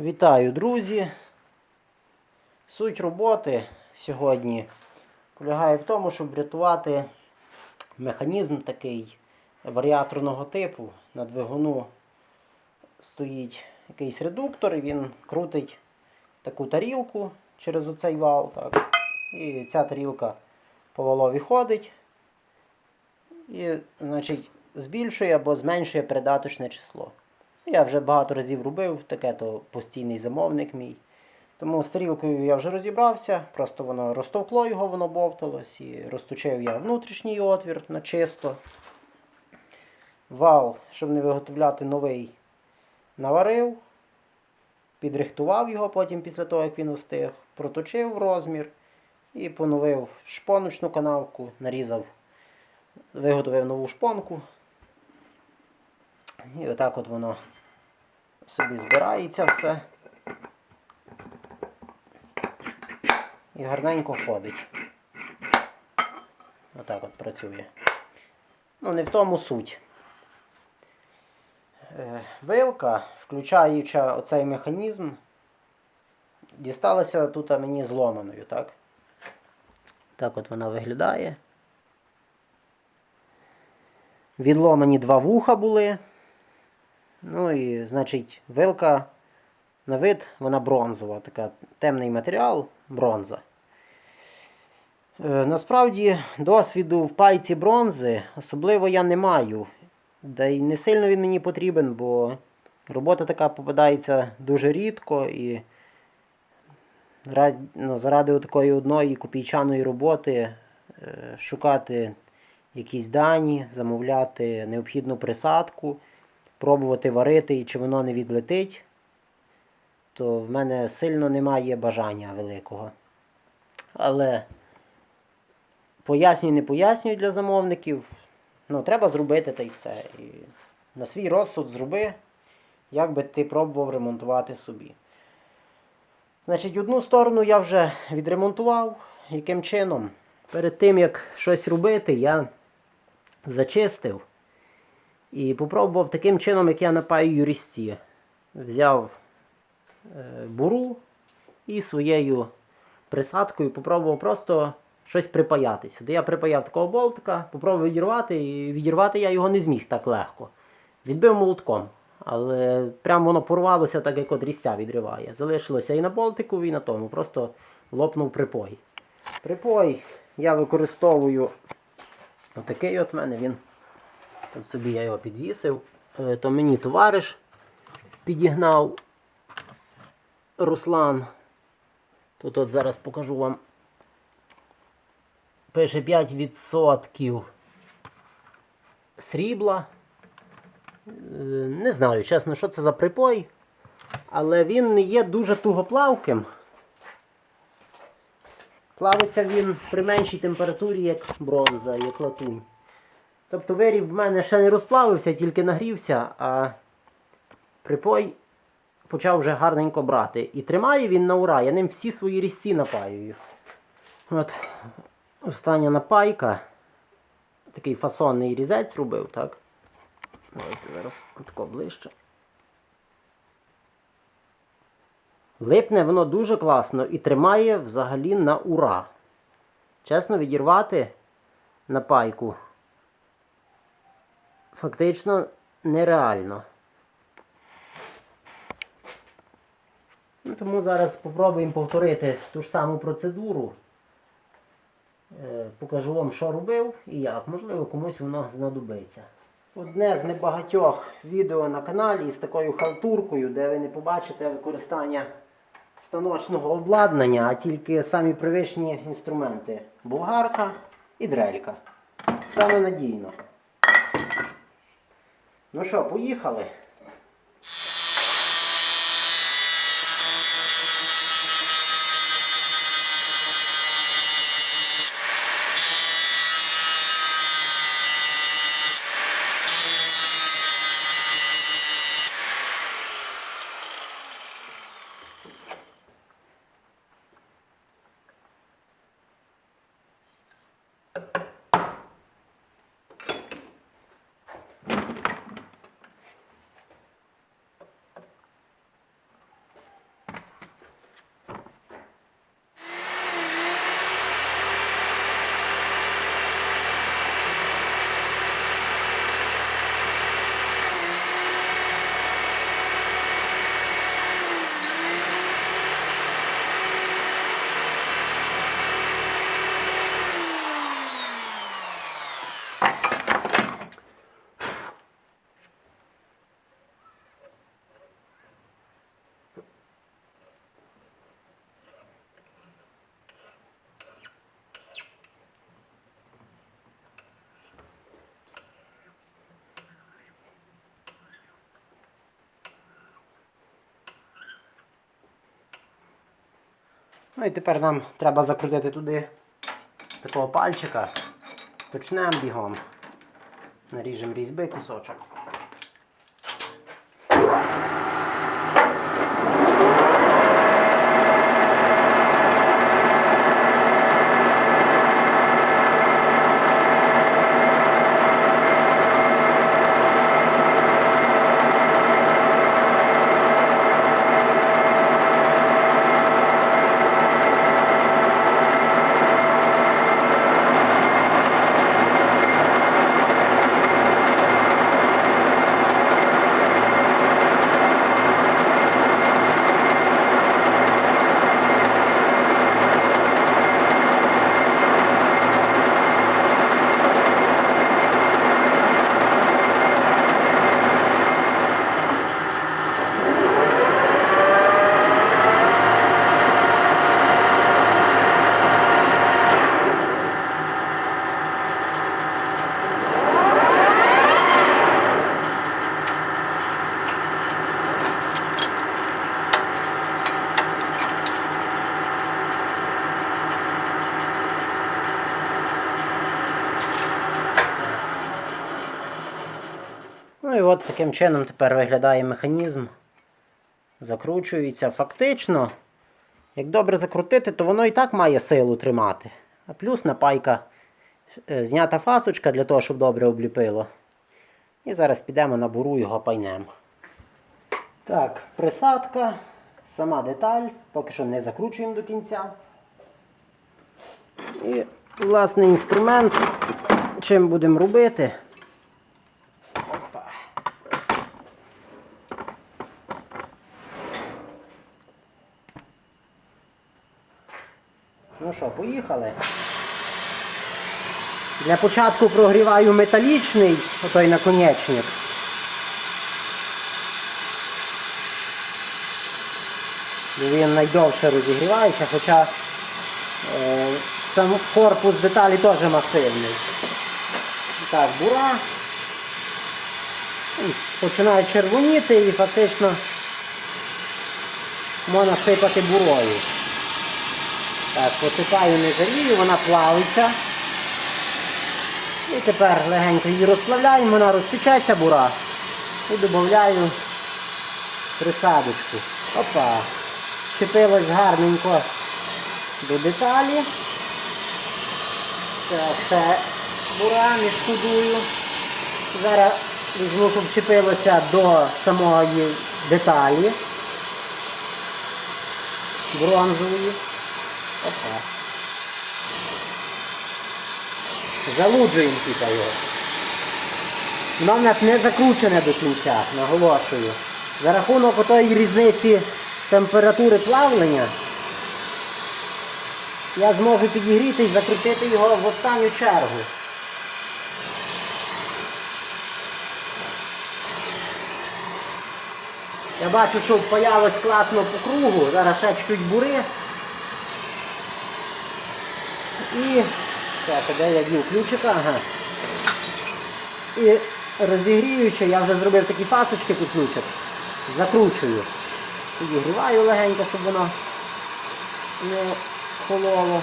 Вітаю, друзі! Суть роботи сьогодні полягає в тому, щоб врятувати механізм такий варіаторного типу. На двигуну стоїть якийсь редуктор, і він крутить таку тарілку через оцей вал. Так. І ця тарілка по валові ходить. І, значить, збільшує або зменшує передаточне число. Я вже багато разів робив, таке то постійний замовник мій. Тому з тарілкою я вже розібрався, просто воно розтовкло його, воно бовталось, і розточив я внутрішній отвір на чисто. Вал, щоб не виготовляти новий, наварив, підрихтував його потім після того, як він устиг, проточив розмір і поновив шпоночну канавку, нарізав, виготовив нову шпонку. І отак от воно собі збирається все. І гарненько ходить. Отак от працює. Ну, не в тому суть. Е, Вилка, включаючи оцей механізм, дісталася тут мені зломаною, так? Так от вона виглядає. Відломані два вуха були. Ну і, значить, вилка на вид, вона бронзова, така темний матеріал, бронза. Е, насправді, досвіду в пайці бронзи особливо я не маю. Да й не сильно він мені потрібен, бо робота така попадається дуже рідко і ну, заради такої одної копійчаної роботи е, шукати якісь дані, замовляти необхідну присадку пробувати варити і чи воно не відлетить, то в мене сильно немає бажання великого. Але пояснюю, не пояснюю для замовників. Ну, треба зробити та й все. І на свій розсуд зроби, як би ти пробував ремонтувати собі. Значить, одну сторону я вже відремонтував. Яким чином? Перед тим, як щось робити, я зачистив. І попробував таким чином, як я напаю юристі. Взяв е, буру і своєю присадкою попробував просто щось припаяти. Сюди я припаяв такого болтика, попробував відірвати, і відірвати я його не зміг так легко. Відбив молотком. Але прямо воно порвалося, так як от різця відриває. Залишилося і на болтику, і на тому. Просто лопнув припой. Припой я використовую отакий от мене він. От собі я його підвісив. Е, То мені товариш підігнав Руслан. Тут от зараз покажу вам. Пише 5% срібла. Е, Не знаю, чесно, що це за припой. Але він не є дуже тугоплавким. Плавиться він при меншій температурі, як бронза, як латунь. Тобто виріб в мене ще не розплавився, тільки нагрівся, а припой почав вже гарненько брати. І тримає він на ура, я ним всі свої різці напаюю. От Остання напайка. Такий фасонний різець робив, так? Давайте зараз тако ближче. Липне воно дуже класно і тримає взагалі на ура. Чесно, відірвати напайку фактично нереально. Ну, Тому зараз спробуємо повторити ту ж саму процедуру. Е, Покажу вам, що робив і як. Можливо, комусь воно знадобиться. Одне з небагатьох відео на каналі з такою халтуркою, де ви не побачите використання станочного обладнання, а тільки самі привичні інструменти. Булгарка і дрелька. Саме надійно. Ну що, поїхали? Ну і тепер нам треба закрутити туди такого пальчика. Почнемо бігом. Наріжемо різьби кусочок. Ну і от таким чином тепер виглядає механізм. Закручується. Фактично, як добре закрутити, то воно і так має силу тримати. А плюс напайка е, знята фасочка для того, щоб добре обліпило. І зараз підемо на буру його пайнемо. Так, присадка, сама деталь, поки що не закручуємо до кінця. І, власне, інструмент, чим будемо робити. Що, поїхали. Для початку прогріваю металічний, отой наконечник. Він найдовше розігрівається, хоча е, сам корпус деталі теж масивний. Так, бура. Починає червоніти і фактично можна сипати бурою. Так, посипаю не жалію, вона плавиться. І тепер легенько її розплавляємо, вона розпічається бура. І додаю присадочку. Опа. Чепилось гарненько до деталі. Так, ще бура, не шкодую. Зараз візьму, щоб до самої деталі. Бронзової. Опа. Залуджуємо тут його. Воно в нас не закручене до кінця, наголошую. За рахунок отої різниці температури плавлення я зможу підігріти і закрутити його в останню чергу. Я бачу, що впаялось класно по кругу, зараз ще чуть бури. І... Так, де я дів ключика? Ага. І розігріючи, я вже зробив такі пасочки тут ключик. Закручую. Підігріваю легенько, щоб воно не хололо.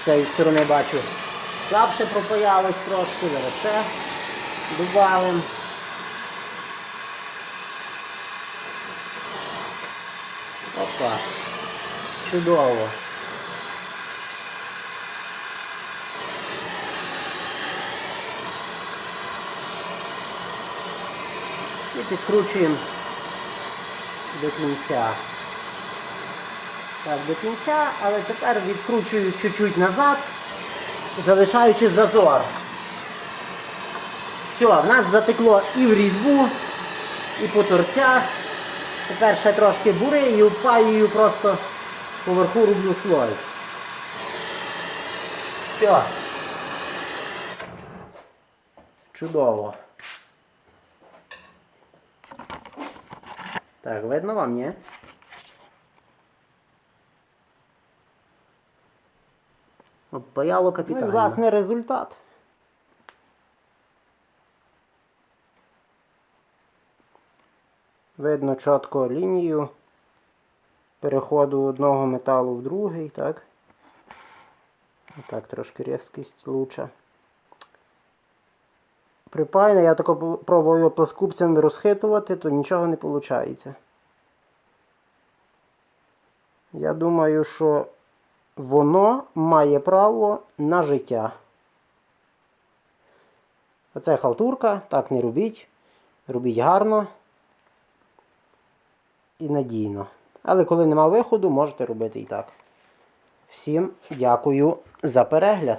З цієї сторони бачу. Слабше пропаялось трошки, зараз ще добавимо. Опа. Чудово. І підкручуємо до кінця. Так, до кінця, але тепер відкручую чуть-чуть назад, залишаючи зазор. Все, в нас затекло і в різьбу, і по торцях. Тепер ще трошки бури і впаюю просто поверху роблю. Все. Чудово. Так, видно вам, ні? От паяло капітально. Ну, і, власне, результат. Видно чітко лінію переходу одного металу в другий, так? Так, трошки різкість лучша. Припаяне, я тако його пласкупцями розхитувати, то нічого не виходить. Я думаю, що воно має право на життя. Оце халтурка, так не робіть. Робіть гарно і надійно. Але коли нема виходу, можете робити і так. Всім дякую за перегляд.